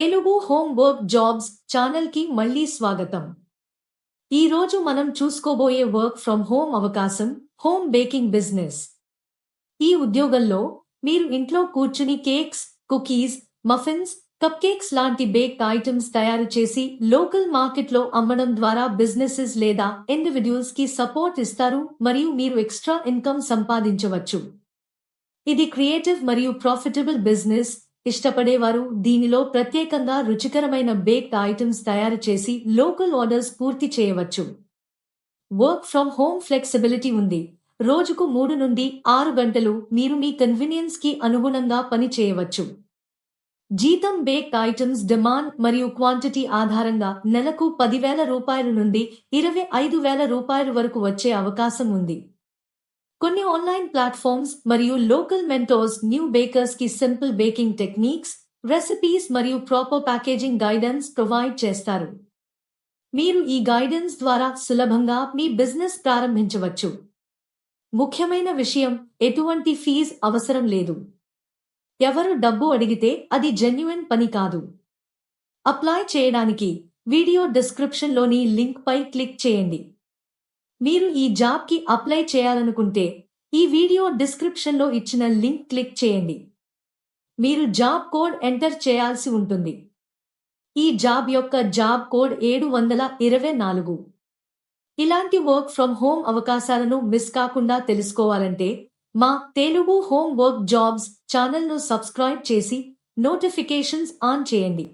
Telugu home work jobs ఛానల్కి మళ్ళీ స్వాగతం. ఈ రోజు మనం చూసుకోబోయే వర్క్ ఫ్రమ్ హోమ్ అవకాశం హోమ్ బేకింగ్ బిజినెస్. ఈ ఉద్యోగంలో మీరు ఇంట్లో కూర్చుని cakes cookies muffins cup cakes లాంటి బేక్డ్ ఐటమ్స్ తయారు చేసి లోకల్ మార్కెట్లో అమ్మడం ద్వారా బిజినెసెస్ లేదా ఇండివిడ్యువల్స్కి సపోర్ట్ ఇస్తారు మరియు మీరు ఎక్స్ట్రా ఇన్కమ్ సంపాదించవచ్చు. ఇది క్రియేటివ్ మరియు ప్రాఫిటబుల్ బిజినెస్ ఇష్టపడేవారు దీనిలో ప్రత్యేకంగా రుచికరమైన బేక్డ్ ఐటమ్స్ తయారు చేసి లోకల్ ఆర్డర్స్ పూర్తి చేయవచ్చు. వర్క్ ఫ్రమ్ హోమ్ ఫ్లెక్సిబిలిటీ ఉంది. రోజుకు మూడు నుండి ఆరు గంటలు మీరు మీ కన్వీనియన్స్కి అనుగుణంగా పని చేయవచ్చు. జీతం బేక్డ్ ఐటమ్స్ డిమాండ్ మరియు క్వాంటిటీ ఆధారంగా నెలకు పదివేల రూపాయల నుండి ఇరవై ఐదు వేల రూపాయల వరకు వచ్చే అవకాశం ఉంది. కొన్ని ఆన్లైన్ ప్లాట్ఫామ్స్ మరియు లోకల్ మెంటోర్స్ న్యూ బేకర్స్కి సింపుల్ బేకింగ్ టెక్నిక్స్ రెసిపీస్ మరియు ప్రాపర్ ప్యాకేజింగ్ గైడెన్స్ ప్రొవైడ్ చేస్తారు. మీరు ఈ గైడెన్స్ ద్వారా సులభంగా మీ బిజినెస్ ప్రారంభించవచ్చు. ముఖ్యమైన విషయం ఎటువంటి ఫీజ్ అవసరం లేదు. ఎవరు డబ్బు అడిగితే అది జెన్యున్ పని కాదు. అప్లై చేయడానికి వీడియో డిస్క్రిప్షన్లోని లింక్పై క్లిక్ చేయండి. మీరు ఈ జాబ్కి అప్లై చేయాలనుకుంటే ఈ వీడియో డిస్క్రిప్షన్లో ఇచ్చిన లింక్ క్లిక్ చేయండి. మీరు జాబ్ కోడ్ ఎంటర్ చేయాల్సి ఉంటుంది. ఈ జాబ్ యొక్క జాబ్ కోడ్ ఏడు వందల ఇరవై నాలుగు. ఇలాంటి వర్క్ ఫ్రమ్ హోమ్ అవకాశాలను మిస్ కాకుండా తెలుసుకోవాలంటే మా తెలుగు హోమ్ వర్క్ జాబ్స్ ఛానల్ను సబ్స్క్రైబ్ చేసి నోటిఫికేషన్స్ ఆన్ చేయండి.